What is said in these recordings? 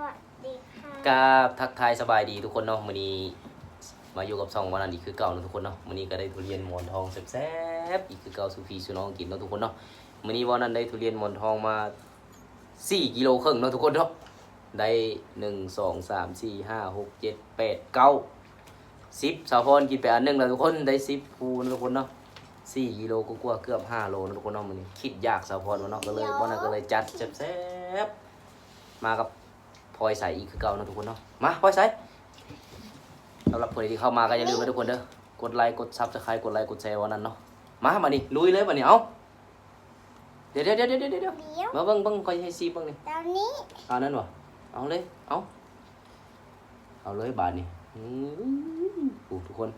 วัสดีค่ะกราบทักทายสบายดีทุกคนเนาะมื้อนี้มาอยู่กับช่องวันนั้นอีกคือเก่าเนาะทุกคนเนาะมื้อนี้ก็ได้ทุเรียนหมอนทองแซ่บๆอีกคือเก่าสุฟีสุน้องกินเนาะทุกคนเนาะมื้อนี้วันนั้นได้ทุเรียนหมอนทองมา4กิโลครึ่งเนาะทุกคนเนาะได้1 2 3 4 5 6 7 8 9 10สาวพรกินไปอันหนึงแล้วทุกคนได้ 10ภูนะทุกคนเนาะ4กิโลก็กว่าเกือบ5โลเนาะทุกคนเนาะมื้อนี้คิดยากสาวพรว่าเนาะก็เลยวันนั้นก็เลยจัดแซ่บๆมากับ พลอยใส่อีกคือเก่านะทุกคนเนาะมาพลอยใส่สำหรับคนที่เข้ามาก็อย่าลืมนะทุกคนเด้อกดไลค์กดซับสไครต์กดไลค์กดแชร์วันนั้นเนาะมามานี่ลุยเลยมานี่เอาเดี๋ยวเดี๋ยวเดี๋ยวเดี๋ยวเดี๋ยวเดี๋ยวมาเบิ่งเบิ่งคอยให้ซีเบิ่งนี่ตอนนี้เอานั่นวะเอาเลยเอาเอาเลยบาทนี่อืมโอ้ทุกคน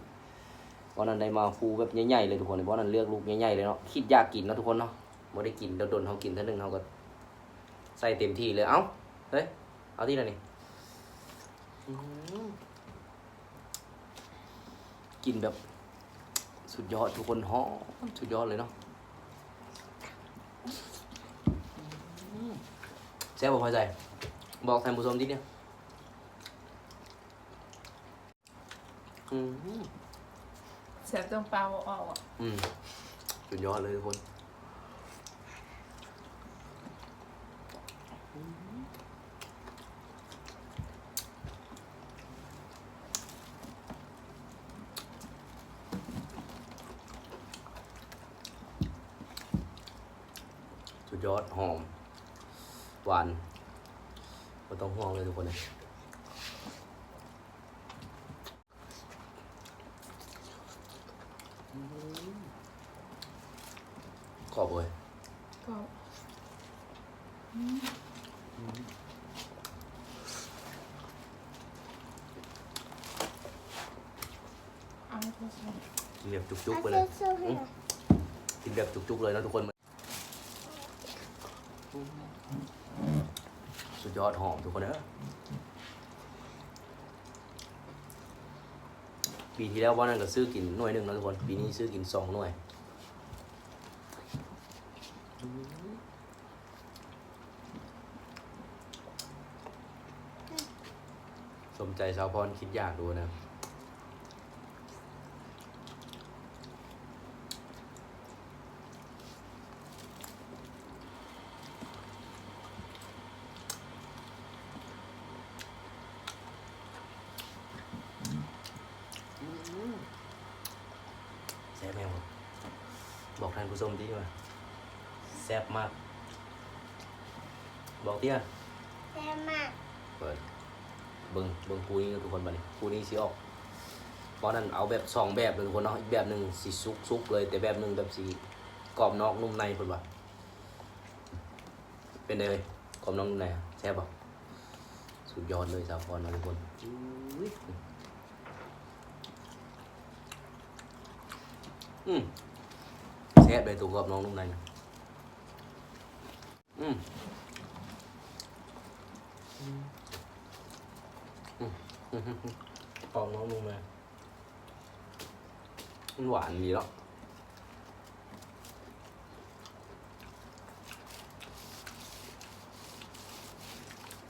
วันนั้นได้มาฟูแบบใหญ่ๆเลยทุกคนวันนั้นเลือกลูกใหญ่ๆเลยเนาะคิดอยากกินเนาะทุกคนเนาะบ่ได้กินโดนๆเขากินเท่านึงเขาก็ใส่เต็มที่เลยเอาเฮ้ย เอาที่ไหนนี่อืมกินแบบ สุดยอดทุกคนหอมสุดยอดเลยเนาะอืมแซ่บบ่พอใจ บอกท่านผู้ชมทีเนี่ยอืมเสียบตรงเปล่าออกอะ อืมสุดยอดเลยทุกคนสุด ยอดหอม หวานไม่ต้องห่วงเลยทุกคนเลยขอบเลยก็เอาไปใส่กินแบบจุกๆไปเอาเลยสู้ๆให้หน่อยกินแบบจุกๆเลยนะทุกคน สุดยอดหอมทุกคนเนอะปีที่แล้ววันนั้นก็ซื้อกินหน่วยหนึ่งนะทุกคน ปีนี้ซื้อกินสองหน่วยสมใจสาวพรคิดอยากดูนะ แซ่บแมว บอกท่านผู้ชมดีว่าแซ่บมาก บอกเตี้ยแซ่บมากเปิดเบิ้งเบิ้งคูนี้ทุกคนบัดนี้คูนี้สิออกเพราะนั้นเอาแบบสองแบบเลยทุกคนเนาะอีกแบบหนึ่งสีซุกซุกเลย แต่แบบหนึ่งแบบสีกรอบนอกนุ่มในคนว่าเป็นไงเลยกรอบนอกนุ่มในอะแซ่บป่ะสุดยอดเลยสาวพรนะทุกคนอุ้ยอืม แซ่บเลยตัวกรอบนอกนุ่มในนะอืม กรอบน้องนุ่มเลยมันหวานดีแล้ว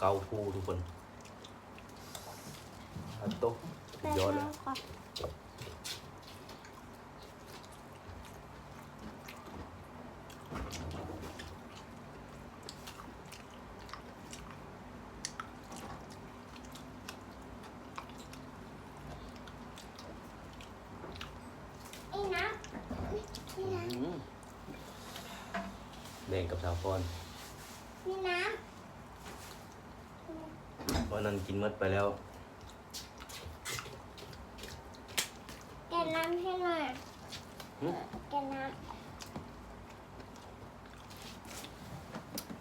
เกาพูทุกคนอันโตะสุดยอดเลย ไปทำก่อน ไอ้น้ำนี่น้ อืมแบ่ง กับสาวพรำนี่น้วันนั้นกินหมดไปแล้วำแกะน้ำให้หน่อยหึ แกะน้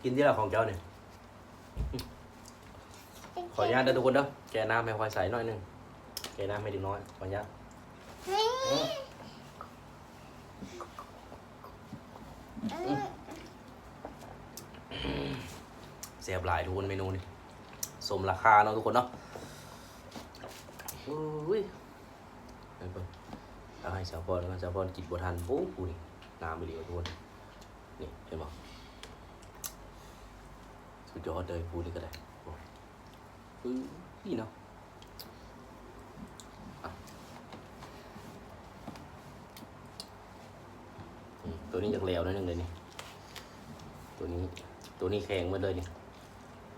กินที่เราของเจ้าเนี่ยำขออนุญาตนะทุกคนเด้อแกน้ำให้ควายใส่หน่อยหนึงแกน้ำให้เด็กน้อยขออนุญาตเฮ้ยอืมอืม เสียบหลายทุกคนเมนูนี่สมราคาเนาะทุกคนเนาะอุ้ยไปเบิ่งเอาให้สาวพรแล้วกันสาวพรกินบ่ทันโอ้ปูนี่น้ำไปดีกว่าทุกคนนี่เห็นบ่สุดยอดเลยปูนี่ก็ได้อือนี่เนาะตัวนี้จากแล้วนิดนึงเลยนี่ ตัวนี้ ตัวนี้แข็งหมาเลยนี่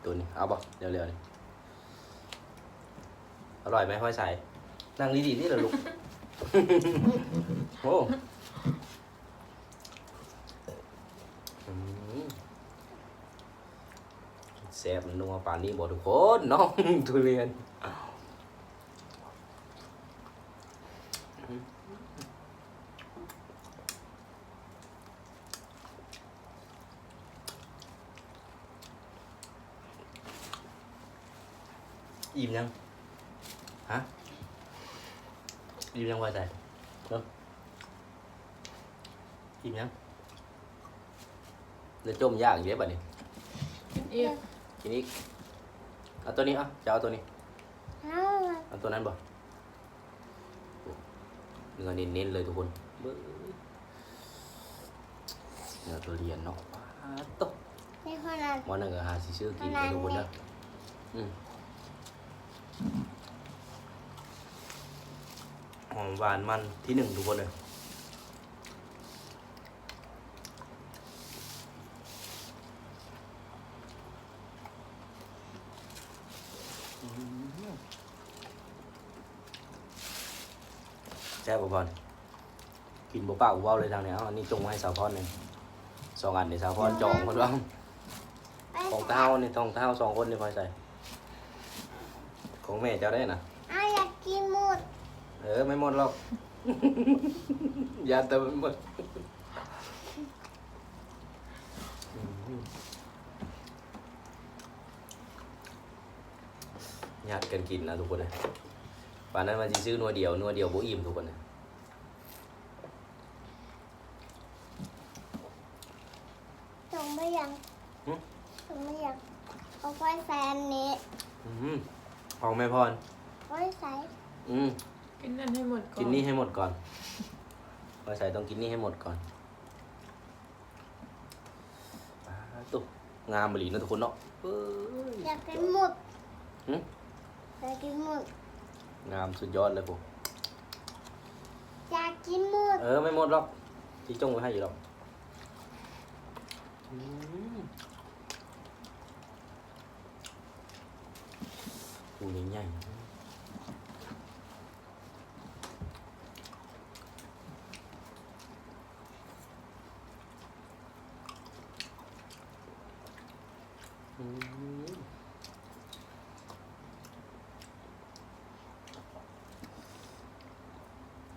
ตัวนี้ เอาบ่เร็วๆนี่ อร่อยไหมพ่อยใส่นั่งดีๆนี่เหรอลูก โอ้อืมแซ่บนัวป่านนี้บอกทุกคนเนาะทุเรียน อิ่มยัง ฮะ อิ่มยังว่าใจเนาะอิ่มยังเดี๋ยวจมยากอีกเดี๋ยวบัดนี้กินอีกทีนี้เอาตัวนี้อะจะเอาตัวนี้ เอาเอาตัวนั้นบ่เนื้อเน้นๆเลยทุกคนเบ้อเนื้อตัวเรียนเนาะปาดโตะในคนนั้นวันนึงก็หาสิซื้อกินเลยทุกคนนะอืม หอมหวานมันที่หนึ่งทุกคนเลยอืมแซ่บบ่พอนกินบ่ปากบ่เว้าเลยทางเนี้ยเอาอันนี้จงไว้ให้สาวพรหนึ่งสองอันในสาวพรจองคนว่าไปของเท้านี่ต้องเท้าสองคนนี่พอใส่ของแม่เจ้าได้นะ เอาอยากกินหมด เออ ไม่หมดหรอก ยาเติมหมดอืมญาติกันกินนะทุกคนนะป่านนั้นมันจะซื้อนัวเดียวนัวเดียวโบอิ่มทุกคนนะส่งไม่ยังส่งไม่ยังเอาไว้ใส่อันนี้ อืมของแม่พรไว้ใส่อืม กินนั่นให้หมดก่อนกินนี่ให้หมดก่อนพอใส่ต้องกินนี่ให้หมดก่อนอ่าตุ๊งามบรีนะทุกคนเนาะเอ้ยอยากกินหมดหึอยากกินหมดงามสุดยอดเลยผมอยากกินหมดเออไม่หมดหรอกที่จงไว้ให้อยู่หรอกอืมปูใหญ่ๆ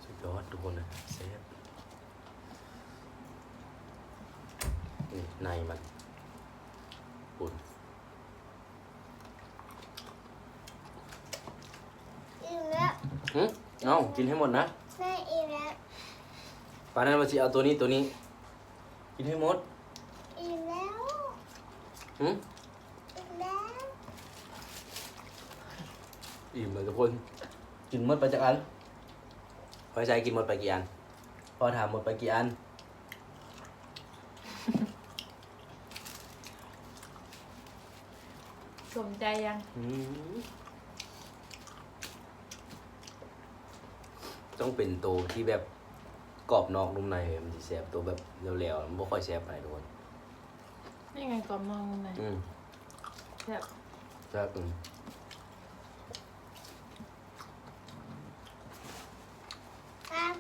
สุดยอดทุกคนเลยเซฟนี่ในมันปุ่นอิ่มแล้วหึเอากินให้หมดนะแม่อิ่มแล้วปานั้นมาสิเอาตัวนี้ตัวนี้ กินให้หมดอิ่มแล้ว หึ อิ่มแล้ว อิ่มเลยทุกคน กินหมดไปจากอันพอใจกินหมดไปกี่อันพอถามหมดไปกี่อัน สมใจยังอืมต้องเป็นตัวที่แบบกรอบนอกนุ่มในมันจะแสบตัวแบบเหลวๆมันไม่ค่อยแสบอะไรทุกคน นี่ไงกรอบนองไหนอืมแบบแซ่บอืม ครับ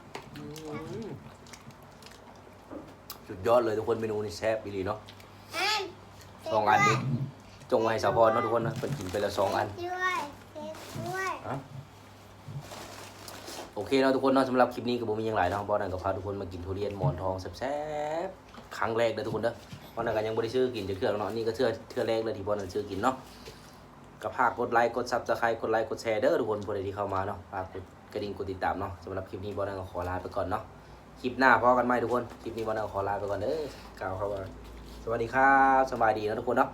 สุดยอดเลยทุกคนเมนูนี้แซ่บอีหลีเนาะอันสองอันนี้จงไว้ให้สาวพรเนาะทุกคนนะเป็นกินไปแล้วสองอันด้วยเด็ดด้วยโอเคเนาะทุกคนเนาะสำหรับคลิปนี้ก็บ่มีหยังหลายเนาะบอนันก็พาทุกคนมากินทุเรียนหมอนทองแซ่บๆครั้งแรกเด้อทุกคนเด้อบอนันก็ยังบ่ได้ซื้อกินจะเทื่อเนาะนี่ก็เทื่อเทื่อแรกเลยที่บอนันซื้อกินเนาะก็ฝากกดไลค์กด Subscribe กดไลค์กดแชร์เด้อทุกคนผู้ใดที่เข้ามาเนาะฝากกดกระดิ่งกดติดตามเนาะสำหรับคลิปนี้บอนันก็ขอลาไปก่อนเนาะ คลิปหน้าพอกันไหมทุกคน คลิปนี้บอนันก็ขอลาไปก่อนเด้อกล่าวคำว่า สวัสดีครับสบายดีนะทุกคนเนาะ